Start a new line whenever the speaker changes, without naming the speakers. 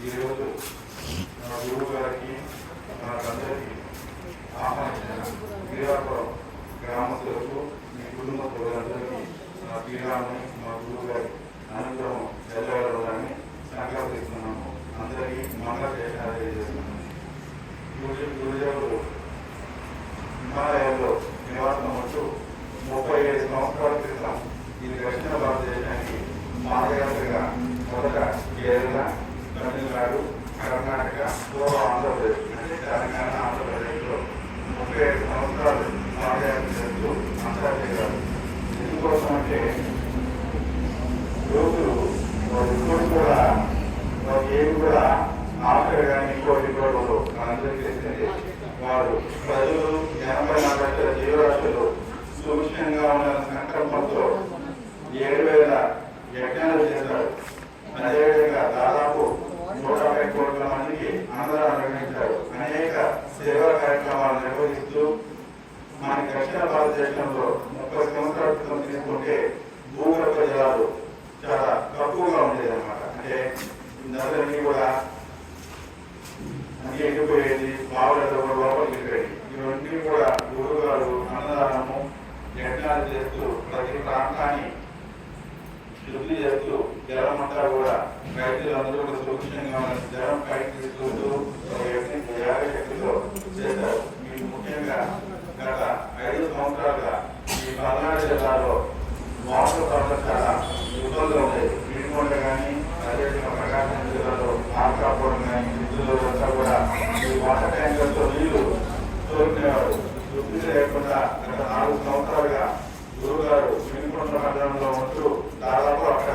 ఈరోజు మన గురువు గారికి మనకందరికీ ఆహ్వానించిన వీరాపురం గ్రామస్తులకు మీ కుటుంబ ప్రజలందరికీ నా పీఠాన్ని మా గురువు గారి అనుగ్రహం చదవాలని సంకల్పిస్తున్నాము అందరికీ మంగళ చేస్తున్నాము గురుజు గురుజాలు హిమాలయాల్లో నివాసం ఉంటూ ముప్పై ఐదు సంవత్సరాల క్రితం ఇది దక్షిణ భారతదేశానికి మాదయాత్రగా మొదట కేరళ తమిళనాడు కర్ణాటక పూర్వ ఆంధ్రప్రదేశ్ అంటే తెలంగాణ ఆంధ్రప్రదేశ్లో ముప్పై ఐదు సంవత్సరాలు పాదయాత్ర చేస్తూ అంతర్జాతీయాలు ఎందుకోసం అంటే యోగులు ఇప్పుడు కూడా ఏమి కూడా ఆఖరి కానీ ఇంకోటి ఇంకోటి మనందరికీ తెలిసింది వారు ప్రజలు ఎనభై నాలుగు లక్షల జీవరాశులు సూక్ష్మంగా ఉన్న సంకల్పంతో ఏడు వేల యజ్ఞాలు చేశారు నిర్వహించారు అనేక సేవా కార్యక్రమాలు నిర్వహిస్తూ మన దక్షిణ భారతదేశంలో ముప్పై సంవత్సరాల క్రితం తీసుకుంటే భూగర్భ జలాలు చాలా తక్కువగా ఉండేది అనమాట అంటే నదులన్నీ కూడా అన్ని ఎండిపోయేది బావులతో కూడా లోపలికి వెళ్ళిపోయేది ఇవన్నీ కూడా గురుగారు అన్నదానము యజ్ఞాలు చేస్తూ ప్రతి ప్రాంతాన్ని శుద్ధి చేస్తూ జలం అంతా కూడా రైతులందరూ కూడా సురక్షితంగా ఉన్న జలం పైకి గత ఐదు సంవత్సరాలుగా ఈ పల్నాడు జిల్లాలో మోటార్ పనులకు చాలా ఇబ్బందులు ఉండేవి. ఇటుకొండ కానీ అదేవిధంగా జిల్లాలో ఆకాపోవడం కానీ విద్యుత్తులంతా కూడా ఈ వాటర్ ట్యాంకర్తో నీళ్ళు తోడుకునేవారు వృద్ధి లేకుండా గత నాలుగు సంవత్సరాలుగా గురుగారు మినుకొండ మండలంలో ఉంటూ దాదాపు అక్కడ